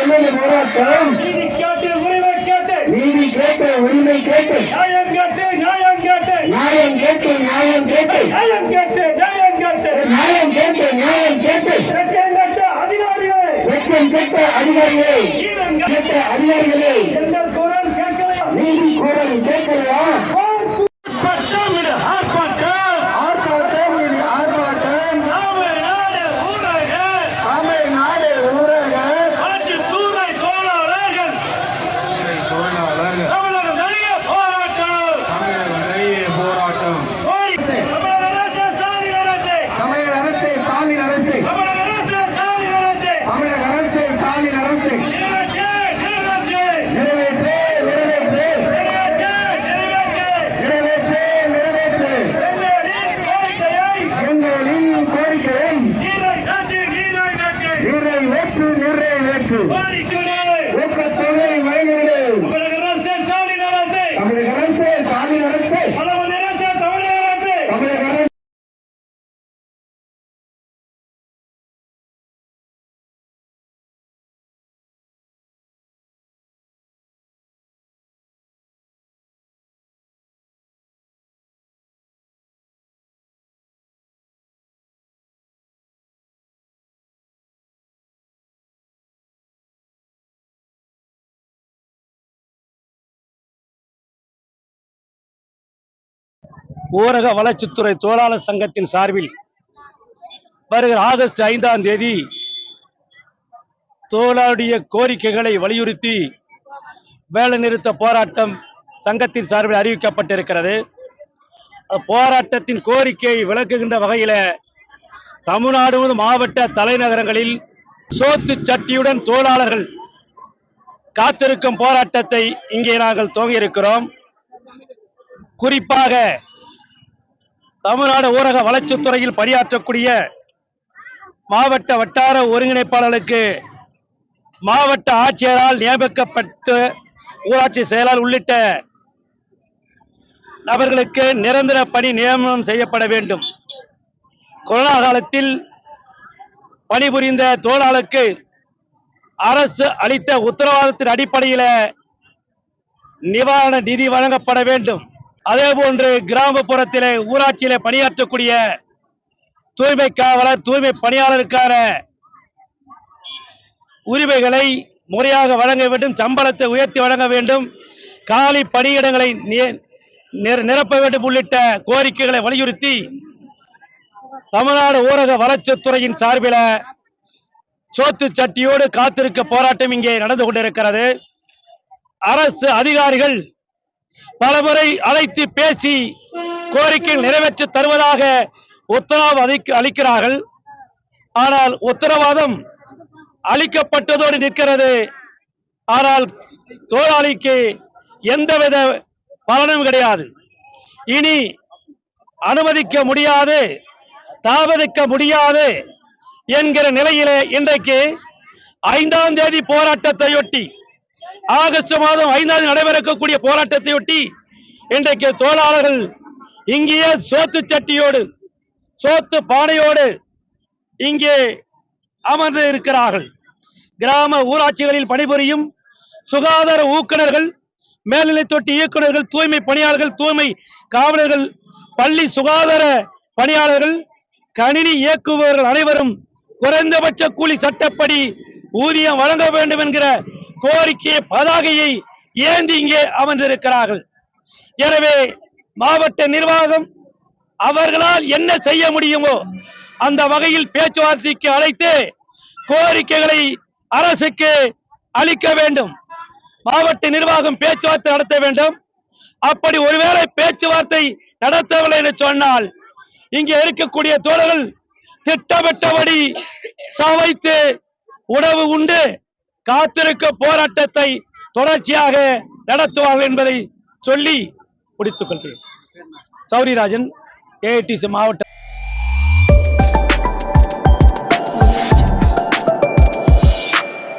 தமிழக போராட்டம். நீதி கேட்டு உரிமை கேட்டு. நியாயம் கேட்டு நியாயம் கேட்டு. நியாயம் கேட்டு நியாயம் கேட்டு. நியாயம் கேட்டு நியாயம் கேட்டு. நியாயம் கேட்டு நியாயம் கேட்டு. அதிகாரிகளே. அதிகாரிகளே. ஊக்கத்தொகை வழங்கினேன் ஊரக வளர்ச்சித்துறை தொழிலாளர் சங்கத்தின் சார்பில் வருகிற ஆகஸ்ட் ஐந்தாம் தேதி தொழிலாளருடைய கோரிக்கைகளை வலியுறுத்தி வேலைநிறுத்த போராட்டம் சங்கத்தின் சார்பில் அறிவிக்கப்பட்டிருக்கிறது. போராட்டத்தின் கோரிக்கை விளக்குகின்ற வகையில் தமிழ்நாடு மாவட்ட தலைநகரங்களில் சோத்து சட்டியுடன் தொழிலாளர்கள் காத்திருக்கும் போராட்டத்தை இங்கே நாங்கள் துவங்கியிருக்கிறோம். குறிப்பாக தமிழ்நாடு ஊரக வளர்ச்சித்துறையில் பணியாற்றக்கூடிய மாவட்ட வட்டார ஒருங்கிணைப்பாளர்களுக்கு மாவட்ட ஆட்சியரால் நியமிக்கப்பட்டு ஊராட்சி செயலாளர் உள்ளிட்ட நபர்களுக்கு நிரந்தர பணி நியமனம் செய்யப்பட வேண்டும். கொரோனா காலத்தில் பணிபுரிந்த தொழிலாளருக்கு அரசு அளித்த உத்தரவாதத்தின் அடிப்படையில் நிவாரண நிதி வழங்கப்பட வேண்டும். அதே போன்று கிராமப்புறத்திலே ஊராட்சியிலே பணியாற்றக்கூடிய தூய்மை காவலர் தூய்மை பணியாளருக்கான உரிமைகளை முறையாக வழங்க வேண்டும் சம்பளத்தை உயர்த்தி வழங்க வேண்டும் காலி பணியிடங்களை நிரப்ப வேண்டும் உள்ளிட்ட கோரிக்கைகளை வலியுறுத்தி தமிழ்நாடு ஊரக வளர்ச்சித்துறையின் சார்பில் சோத்து சட்டியோடு காத்திருக்க போராட்டம் இங்கே நடந்து கொண்டிருக்கிறது. அரசு அதிகாரிகள் பலமுறை அழைத்து பேசி கோரிக்கை நிறைவேற்றி தருவதாக உத்தரவு அளிக்கிறார்கள். ஆனால் உத்தரவாதம் அளிக்கப்பட்டதோடு நிற்கிறது. ஆனால் தொழிலாளிக்கு எந்தவித பலனும் கிடையாது. இனி அனுமதிக்க முடியாது தாமதிக்க முடியாது என்கிற நிலையிலே இன்றைக்கு ஐந்தாம் தேதி போராட்டத்தையொட்டி ஆகஸ்ட் மாதம் ஐந்தாவது நடைபெறக்கூடிய போராட்டத்தையொட்டி இன்றைக்கு தோழாளர்கள் இங்கேயே சோத்து சட்டியோடு சோத்து பானையோடு இங்கே அமர்ந்து இருக்கிறார்கள். கிராம ஊராட்சிகளில் பணிபுரியும் சுகாதார ஊக்குநர்கள் மேல்நிலை தொட்டி இயக்குநர்கள் தூய்மை பணியாளர்கள் தூய்மை காவலர்கள் பள்ளி சுகாதார பணியாளர்கள் கணினி இயக்குபவர்கள் அனைவரும் குறைந்தபட்ச கூலி சட்டப்படி ஊதியம் வழங்க வேண்டும் என்கிற கோரிக்கை பதாகையை ஏந்தி இங்கே அமர்ந்திருக்கிறார்கள். எனவே மாவட்ட நிர்வாகம் அவர்களால் என்ன செய்ய முடியுமோ அந்த வகையில் பேச்சுவார்த்தைக்கு அழைத்து கோரிக்கைகளை அரசுக்கு அளிக்க வேண்டும். மாவட்ட நிர்வாகம் பேச்சுவார்த்தை நடத்த வேண்டும். அப்படி ஒருவேளை பேச்சுவார்த்தை நடத்தவில்லை என்று சொன்னால் இங்கே இருக்கக்கூடிய தோழர்கள் திட்டமிட்டபடி சவைத்து உணவு உண்டு காத்திருக்க போராட்டத்தை தொடர்ச்சியாக நடத்துவார்கள் என்பதை சொல்லி முடித்துக் கொள்கிறேன். சௌரிராஜன் ஏஐடிசி மாவட்ட